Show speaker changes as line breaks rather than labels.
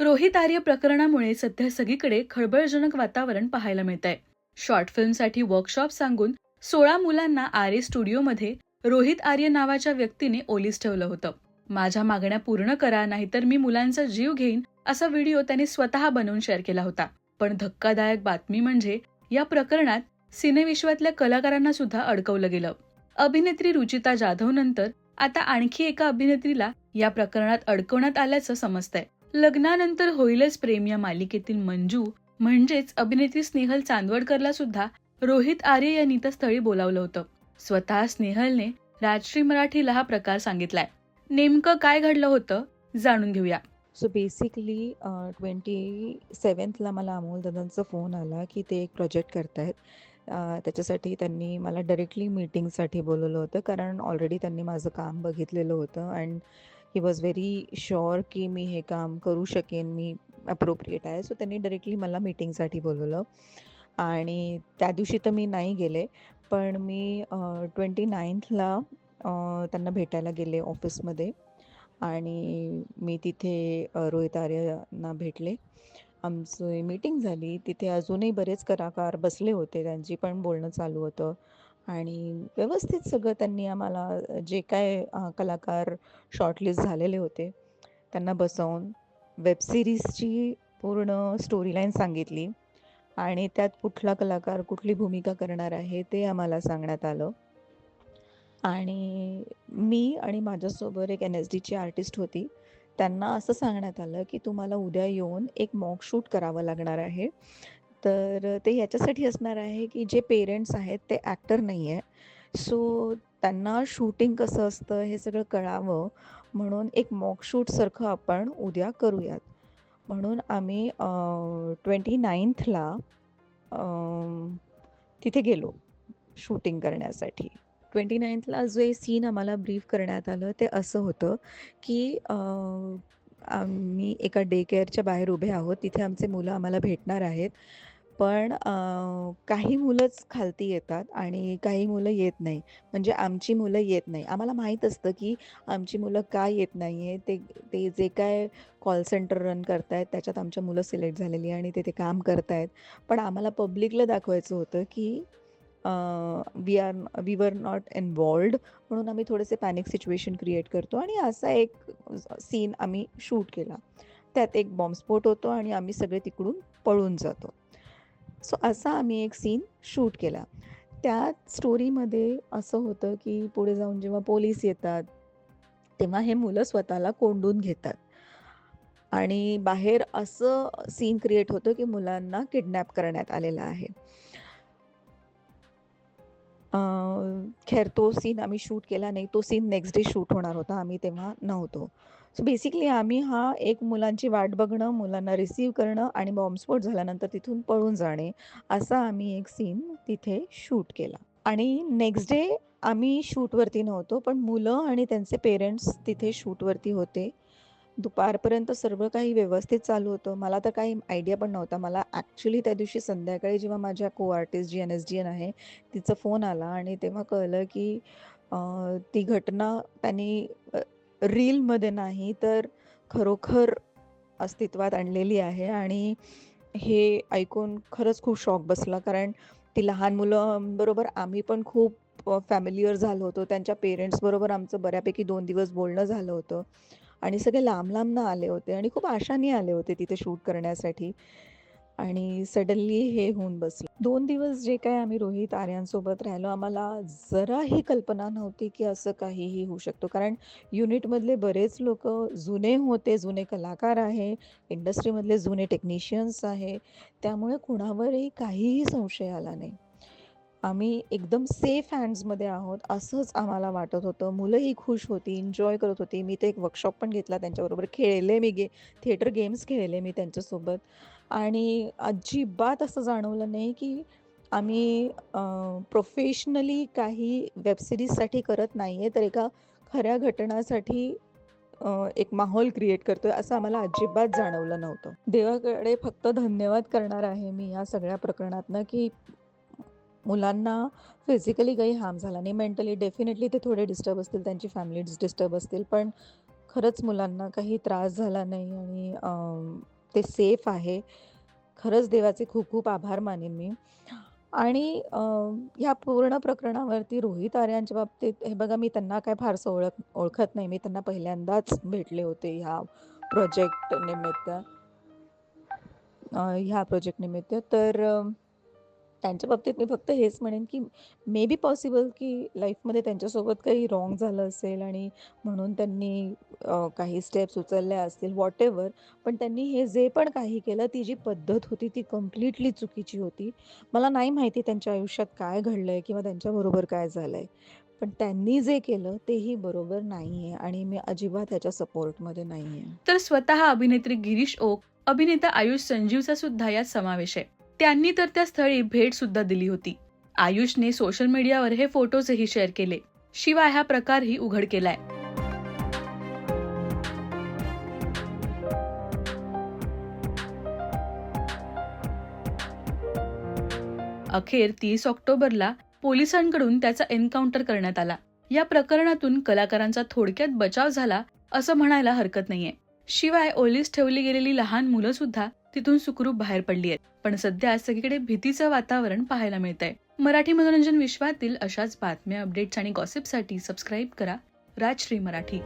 रोहित आर्य प्रकरणामुळे सध्या सगळीकडे खळबळजनक वातावरण पाहायला मिळत आहे शॉर्ट फिल्मसाठी वर्कशॉप सांगून सोळा मुलांना आर्य स्टुडिओमध्ये रोहित आर्य नावाच्या व्यक्तीने ओलीस ठेवलं होतं. माझ्या मागण्या पूर्ण करा नाहीतर मी मुलांचा जीव घेईन असा व्हिडिओ त्याने स्वतः बनवून शेअर केला होता. पण धक्कादायक बातमी म्हणजे या प्रकरणात सिनेविश्वातल्या कलाकारांना सुद्धा अडकवलं गेलं. अभिनेत्री रुचिता जाधव नंतर आता आणखी एका अभिनेत्रीला या प्रकरणात अडकवण्यात आल्याचं समजतंय. लग्नानंतर होईलच प्रेम या मालिकेतील मंजू म्हणजेच अभिनेत्री स्नेहल चांदवडकरला सुद्धा रोहित आर्य यांनी त्या स्थळी बोलावलं होतं. स्वतः स्नेहलने राजश्री मराठीला हा प्रकार सांगितलाय. नेमकं काय घडलं होतं जाणून घेऊया.
सो बेसिकली ट्वेंटी सेवन्थला मला अमोल दादांचा फोन आला की ते एक प्रोजेक्ट करतायत. त्याच्यासाठी त्यांनी मला डायरेक्टली मीटिंगसाठी बोलवलं होतं कारण ऑलरेडी त्यांनी माझं काम बघितलेलं होतं. And he was very sure की मी हे काम करू शकेन मी अप्रोप्रिएट आहे. सो त्यांनी डायरेक्टली मला मीटिंगसाठी बोलवलं. आणि त्या दिवशी तर मी नाही गेले पण मी ट्वेंटी नाईन्थला त्यांना भेटायला गेले ऑफिसमध्ये आणि मी तिथे रोहित आर्यांना भेटले. आमची मीटिंग झाली. तिथे अजूनही बरेच कलाकार बसले होते. त्यांची पण बोलणं चालू होतं. आणि व्यवस्थित सगळं त्यांनी आम्हाला जे काय कलाकार शॉर्टलिस्ट झालेले होते त्यांना बसवून वेबसिरीजची पूर्ण स्टोरी लाईन सांगितली आणि त्यात कुठला कलाकार कुठली भूमिका करणार आहे ते आम्हाला सांगण्यात आलं. आणि मी आणि माझ्यासोबत एक एन एस डीची आर्टिस्ट होती त्यांना असं सांगण्यात आलं की तुम्हाला उद्या येऊन एक मॉक शूट करावं लागणार आहे. तर ते याच्यासाठी असणार आहे की जे पेरेंट्स आहेत ते ॲक्टर नाही आहे सो त्यांना शूटिंग कसं असतं हे सगळं कळावं. म्हणून एक मॉक शूटसारखं आपण उद्या करूयात. म्हणून आम्ही ट्वेंटी नाईन्थला तिथे गेलो शूटिंग करण्यासाठी. ट्वेंटी नाईन्थला जे सीन आम्हाला ब्रीफ करण्यात आलं ते असं होतं की आम्ही एका डे केअरच्या बाहेर उभे आहोत. तिथे आमचे मुलं आम्हाला भेटणार आहेत. पण काही मुलंच खालती येतात आणि काही मुलं येत नाही. म्हणजे आमची मुलं येत नाही. आम्हाला माहीत असतं की आमची मुलं का येत नाही आहे ते ते जे काय कॉल सेंटर रन करतायत त्याच्यात आमच्या मुलं सिलेक्ट झालेली आणि ते ते काम करतायत. पण आम्हाला पब्लिकला दाखवायचं होतं की we are we were not involved म्हणून आम्ही थोडेसे पॅनिक सिच्युएशन क्रिएट करतो आणि असा एक सीन आम्ही शूट केला. त्यात एक बॉम्बस्फोट होतो आणि आम्ही सगळे तिकडून पळून जातो. सो असा आम्ही एक सीन शूट केला. त्या स्टोरीमध्ये असं होतं की पुढे जाऊन जेव्हा पोलीस येतात तेव्हा हे मुलं स्वतःला कोंडून घेतात. आणि बाहेर असं सीन क्रिएट होतं की मुलांना किडनॅप करण्यात आलेलं आहे. खैर तो सीन आम्ही शूट केला नाही तो सीन नेक्स्ट डे शूट होणार होता आम्ही तेव्हा नव्हतो. सो बेसिकली आम्ही हा एक मुलांची वाट बघणं मुलांना रिसीव्ह करणं आणि बॉम्बस्फोट झाल्यानंतर तिथून पळून जाणे असा आम्ही एक सीन तिथे शूट केला. आणि नेक्स्ट डे आम्ही शूटवरती नव्हतो पण मुलं आणि त्यांचे पेरेंट्स तिथे शूटवरती होते. दुपारपर्यंत सर्व काही व्यवस्थित चालू होतं. मला तर काही आयडिया पण नव्हता. मला ॲक्च्युली त्या दिवशी संध्याकाळी जेव्हा माझ्या co artist G N S G N आहे तिचा फोन आला आणि तेव्हा कळलं की ती घटना त्यांनी रीलमध्ये नाही तर खरोखर अस्तित्वात आणलेली आहे आणि हे ऐकून खरंच खूप शॉक बसला. कारण ती लहान मुलांबरोबर आम्ही पण खूप फॅमिलीवर झालो होतो. त्यांच्या पेरेंट्सबरोबर आमचं बऱ्यापैकी दोन दिवस बोलणं झालं होतं. आणि सगळे लांब लांबनं आले होते आणि खूप आशाने आले होते तिथे शूट करण्यासाठी. आणि सडनली हे होऊन बसलं. दोन दिवस जे काय आम्ही रोहित आर्यांसोबत राहिलो आम्हाला जराही कल्पना नव्हती की असं काहीही होऊ शकतो. कारण युनिटमधले बरेच लोक जुने होते जुने कलाकार आहे इंडस्ट्रीमधले जुने टेक्निशियन्स आहे त्यामुळे कुणावरही काहीही संशय आला नाही. आम्ही एकदम सेफ हँड्समध्ये आहोत असंच आम्हाला वाटत होतं. मुलंही खुश होती एन्जॉय करत होती. मी ते एक वर्कशॉप पण घेतला त्यांच्याबरोबर. खेळले मी गे थिएटर गेम्स खेळले मी त्यांच्यासोबत. आणि अजिबात असं जाणवलं नाही की आम्ही प्रोफेशनली काही वेबसिरीजसाठी करत नाही आहे तर एका खऱ्या घटनासाठी एक माहोल क्रिएट करतोय असं आम्हाला अजिबात जाणवलं नव्हतं. देवाकडे फक्त धन्यवाद करणार आहे मी या सगळ्या प्रकरणातनं की मुलांना फिजिकली काही हार्म झाला नाही मेंटली डेफिनेटली ते थोडे डिस्टर्ब असतील त्यांची फॅमिलीज डिस्टर्ब असतील पण खरंच मुलांना काही त्रास झाला नाही आणि ते सेफ आहे. खरंच देवाचे खूप खूप आभार मानेन मी. आणि ह्या पूर्ण प्रकरणावरती रोहित आर्यांच्या बाबतीत हे बघा मी त्यांना काय फारसं ओळख ओळखत नाही. मी त्यांना पहिल्यांदाच भेटले होते ह्या प्रोजेक्ट निमित्त. ह्या प्रोजेक्ट निमित्त. तर त्यांच्या बाबतीत मी फक्त हेच म्हणेन, की मे बी पॉसिबल की लाईफमध्ये त्यांच्यासोबत काही रॉंग झालं असेल आणि म्हणून त्यांनी काही स्टेप्स उचलल्या असतील व्हॉटएव्हर. पण त्यांनी हे जे पण काही केलं ती जी पद्धत होती ती कंप्लीटली चुकीची होती. मला नाही माहिती त्यांच्या आयुष्यात काय घडलं आहे किंवा त्यांच्याबरोबर काय झालं आहे पण त्यांनी जे केलं तेही बरोबर नाही आहे आणि मी अजिबात त्याच्या सपोर्टमध्ये नाही आहे
तर स्वतः अभिनेत्री गिरीश ओक, अभिनेता आयुष संजीवचा सुद्धा यात समावेश आहे. त्यांनी तर त्या स्थळी भेट सुद्धा दिली होती. आयुषने सोशल मीडियावर हे फोटोजही शेअर केले. शिवाय हा प्रकारही उघड केलाय. अखेर तीस ऑक्टोबरला पोलिसांकडून त्याचा एन्काउंटर करण्यात आला. या प्रकरणातून कलाकारांचा थोडक्यात बचाव झाला असं म्हणायला हरकत नाहीये. शिवाय ओलीस ठेवली गेलेली लहान मुलं सुद्धा तिथून सुखरूप बाहेर पडली आहेत. पण सध्या सगळीकडे भीतीचं वातावरण पाहायला मिळतंय. मराठी मनोरंजन विश्वातील अशाच बातम्या, अपडेट्स आणि गॉसिपसाठी सबस्क्राईब करा राजश्री मराठी.